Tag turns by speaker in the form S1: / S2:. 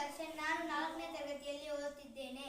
S1: ದರ್ಶನ್ ನಾನು ನಾಲ್ಕನೇ ತರಗತಿಯಲ್ಲಿ ಓದುತ್ತಿದ್ದೇನೆ.